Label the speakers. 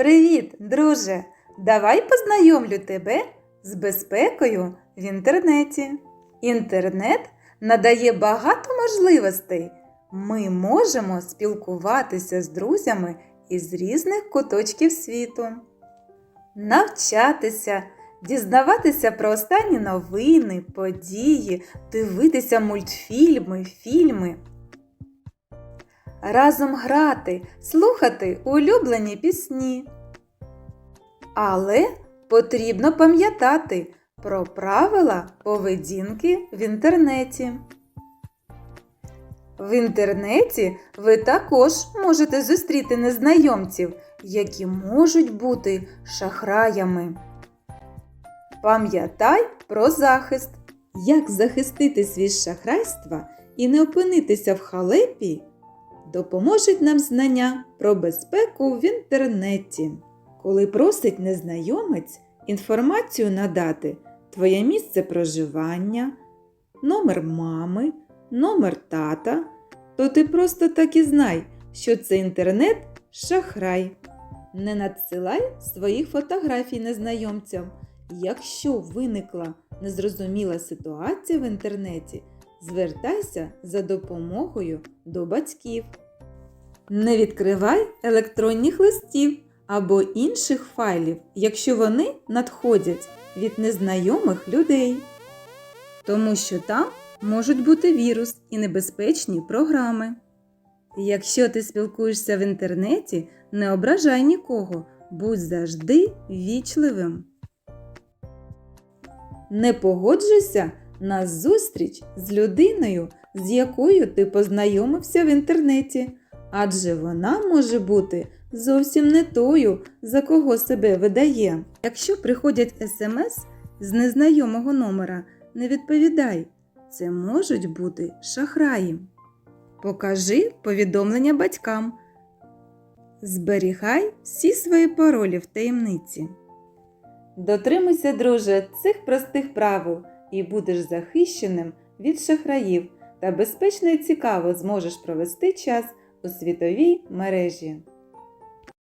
Speaker 1: Привіт, друже! Давай познайомлю тебе з безпекою в інтернеті. Інтернет надає багато можливостей. Ми можемо спілкуватися з друзями із різних куточків світу, навчатися, дізнаватися про останні новини, події, дивитися мультфільми, фільми. Разом грати, слухати улюблені пісні. Але потрібно пам'ятати про правила поведінки в інтернеті. В інтернеті ви також можете зустріти незнайомців, які можуть бути шахраями. Пам'ятай про захист. Як захиститись від шахрайства і не опинитися в халепі, допоможуть нам знання про безпеку в інтернеті. Коли просить незнайомець інформацію надати твоє місце проживання, номер мами, номер тата, то ти просто так і знай, що це інтернет шахрай. Не надсилай своїх фотографій незнайомцям. Якщо виникла незрозуміла ситуація в інтернеті, звертайся за допомогою до батьків. Не відкривай електронних листів або інших файлів, якщо вони надходять від незнайомих людей. Тому що там можуть бути вірус і небезпечні програми. Якщо ти спілкуєшся в інтернеті, не ображай нікого, будь завжди вічливим. Не погоджуйся на зустріч з людиною, з якою ти познайомився в інтернеті, адже вона може бути зовсім не тою, за кого себе видає. Якщо приходять смс з незнайомого номера, не відповідай, це можуть бути шахраї. Покажи повідомлення батькам. Зберігай всі свої паролі в таємниці. Дотримуйся, друже, цих простих правил і будеш захищеним від шахраїв та безпечно і цікаво зможеш провести час у світовій мережі.